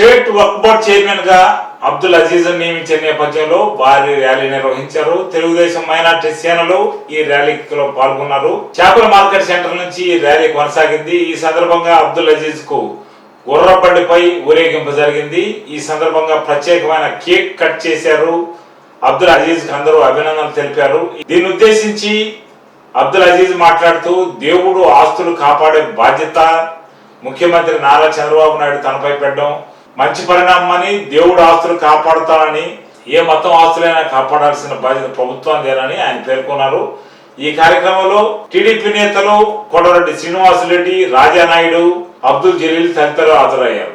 State work board చైర్మన్గా అబ్దుల్ అజీజ్ నియమించిన నేపథ్యంలో భారీ ర్యాలీ నిర్వహించారు. తెలుగుదేశం మైనార్టీ సేనలు ఈ ర్యాలీలో పాల్గొన్నారు. చేపల మార్కెట్ సెంటర్ నుంచి ఈ ర్యాలీ కొనసాగింది. ఈ సందర్భంగా అబ్దుల్ అజీజ్కు గుర్రబండిపై ఊరేగింపు జరిగింది. ఈ సందర్భంగా ప్రత్యేకమైన కేక్ కట్ చేశారు. అబ్దుల్ అజీజ్కు అందరూ అభినందనలు తెలిపారు. దీన్ని ఉద్దేశించి అబ్దుల్ అజీజ్ మాట్లాడుతూ దేవుడు ఆస్తులు కాపాడే బాధ్యత ముఖ్యమంత్రి నారా చంద్రబాబు నాయుడు తనపై పెట్టడం మంచి పరిణామని దేవుడు ఆస్తులు కాపాడతారని ఏ మతం ఆస్తులైనా కాపాడాల్సిన బాధ్యత ప్రభుత్వానిదేనని ఆయన పేర్కొన్నారు. ఈ కార్యక్రమంలో టీడీపీ నేతలు కొడరెడ్డి శ్రీనివాసరెడ్డి రాజానాయుడు అబ్దుల్ జలీల్ తదితరులు హాజరయ్యారు.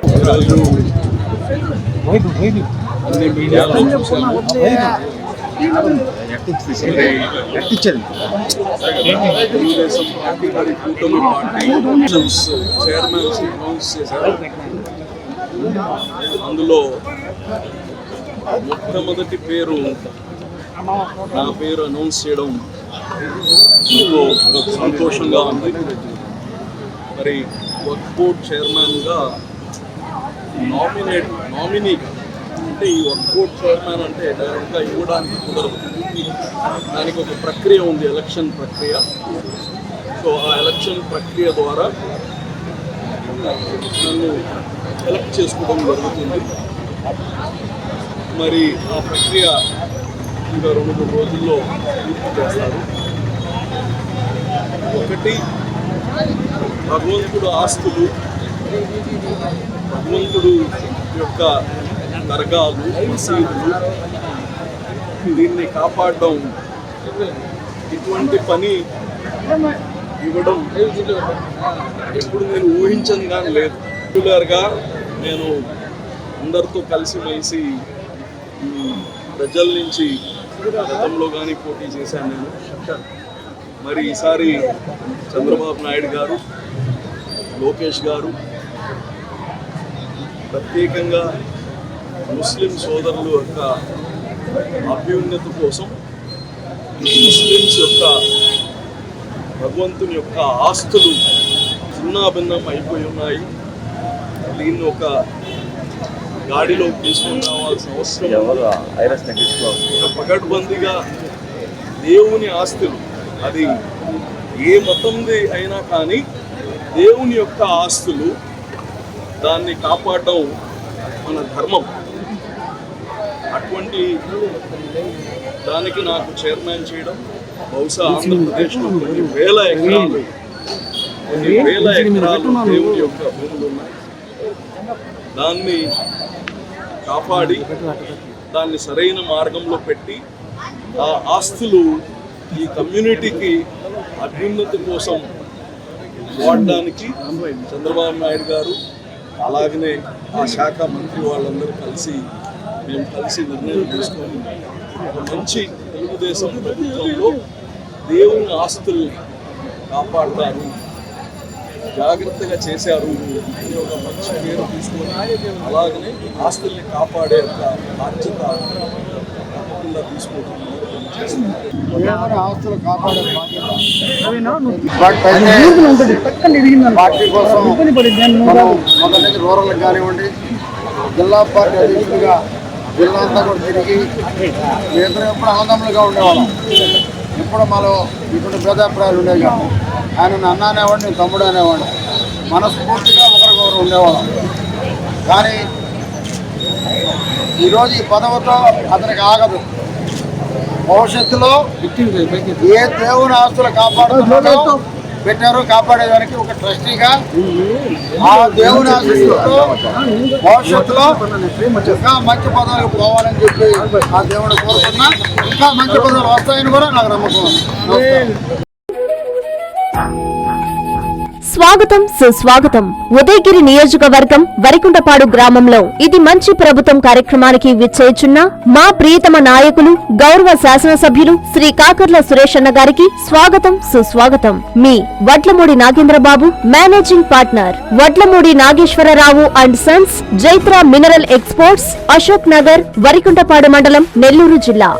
చైర్మన్ అందులో మొట్టమొదటి పేరు నా పేరు అనౌన్స్ చేయడం ఎంతో సంతోషంగా ఉంది. మరి వర్క్ బోర్డ్ చైర్మన్గా నామినేట్ నామినీ అంటే ఈ వర్క్ బోర్డ్ చైర్మన్ అంటే డైరెక్ట్గా ఇవ్వడానికి కుదరదు. దానికి ఒక ప్రక్రియ ఉంది ఎలక్షన్ ప్రక్రియ. సో ఆ ఎలక్షన్ ప్రక్రియ ద్వారా నన్ను కలెక్ట్ చేసుకోవడం జరుగుతుంది. మరి ఆ ప్రక్రియ ఇంకా రెండు మూడు రోజుల్లో పూర్తి చేస్తారు. ఒకటి భగవంతుడు ఆస్తులు భగవంతుడు యొక్క దర్గాలు మసీదులు దీన్ని కాపాడడం ఇటువంటి పని ఇవ్వడం ఎప్పుడు నేను ఊహించను కానీ లేదు. రెగ్యులర్గా నేను అందరితో కలిసిమెలిసి ఈ ప్రజల నుంచి గతంలో కానీ పోటీ చేశాను నేను. మరి ఈసారి చంద్రబాబు నాయుడు గారు లోకేష్ గారు ప్రత్యేకంగా ముస్లిం సోదరుల యొక్క అభ్యున్నతి కోసం ముస్లిమ్స్ యొక్క భగవంతుని యొక్క ఆస్తులు చిన్నాభిన్నం అయిపోయి ఉన్నాయి. దీన్ని ఒక గాడిలో తీసుకుని రావాల్సిన అవసరం ఉంది. ఒక పగడ్బందీగా దేవుని ఆస్తులు. అది ఏ మతంది అయినా కానీ దేవుని యొక్క ఆస్తులు దాన్ని కాపాడడం మన ధర్మం. అటువంటి దానికి నాకు చైర్మన్ చేయడం బహుశా ఆంధ్రప్రదేశ్లో కొన్ని వేల ఎకరాలు కొన్ని వేల ఎకరాలు దేవుని యొక్క భూములు ఉన్నాయి. దాన్ని కాపాడి దాన్ని సరైన మార్గంలో పెట్టి ఆ ఆస్తులు ఈ కమ్యూనిటీకి అభ్యున్నతి కోసం వాడడానికి చంద్రబాబు నాయుడు గారు అలాగనే ఆ శాఖ మంత్రి వాళ్ళందరూ కలిసి మేము కలిసి నిర్ణయం తీసుకొని ఒక మంచి తెలుగుదేశం ప్రభుత్వంలో దేవుని ఆస్తుల్ని కాపాడతారు. జాగ్రత్తగా చేశారు. అని ఒక మంచి పేరు తీసుకొని అలాగనే ఆస్తుల్ని కాపాడే ఒక బాధ్యత తప్పకుండా తీసుకుంటున్నారు ఎవరి ఆస్తులు కాపాడే బాధ్యత? బట్ అయితే పార్టీ కోసం మనం మొదటి నుంచి రూరల్ కానివ్వండి జిల్లా పార్టీ అధ్యక్షుడిగా జిల్లా అంతా కూడా తిరిగి ఎప్పుడు ఆనందములుగా ఉండేవాళ్ళం. ఎప్పుడు మాలో ఇప్పుడు భేదాభిప్రాయాలు ఉండేవి కాదు ఆయన నాన్న అన్న అనేవాడు నేను తమ్ముడు అనేవాడు మనస్ఫూర్తిగా ఒకరికొకరు ఉండేవాళ్ళం. కానీ ఈరోజు ఈ పదవితో అతనికి ఆగదు. భవిష్యత్తులో ఏ దేవుని ఆస్తులు కాపాడుతున్నాడో పెట్టారు కాపాడేదానికి ఒక ట్రస్టీగా ఆ దేవుని ఆశీస్సులతో భవిష్యత్తులో ఇంకా మంచి పదాలకు పోవాలని చెప్పి ఆ దేవుడు కోరుకున్నా ఇంకా మంచి పదాలు వస్తాయని కూడా నాకు నమ్మకం స్వాగతం సుస్వాగతం. ఉదయగిరి నియోజకవర్గం వరికుంటపాడు గ్రామంలో ఇది మంచి ప్రభుత్వం కార్యక్రమానికి విచ్చేచున్న మా ప్రియతమ నాయకులు గౌరవ శాసనసభ్యులు శ్రీ కాకర్ల సురేషన్న గారికి స్వాగతం సుస్వాగతం. మీ Vadlamudi Nagendrababu managing partner. Vadlamudi Nageswararao and sons Jaitra mineral exports Ashok Nagar Varikuntapadu మండలం నెల్లూరు జిల్లా.